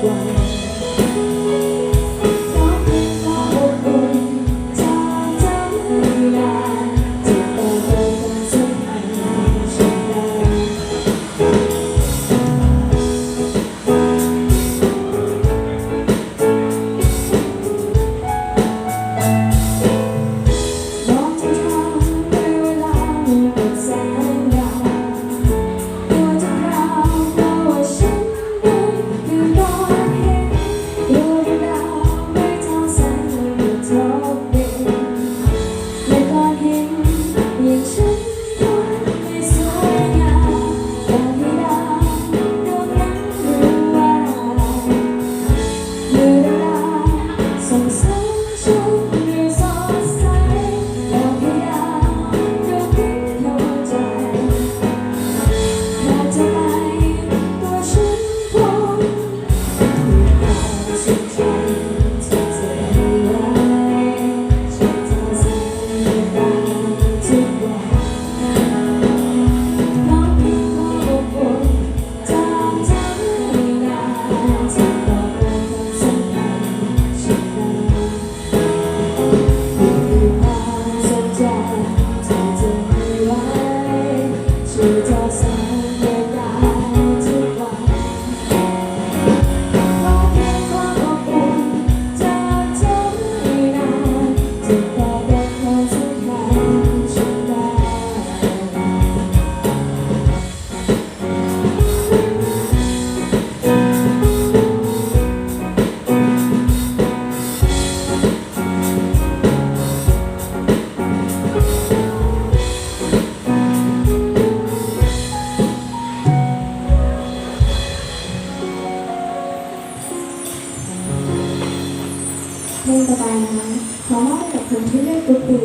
关。to toss ไม่สบายนะขอมอบให้กับคนที่เลือกดูปุ๋ย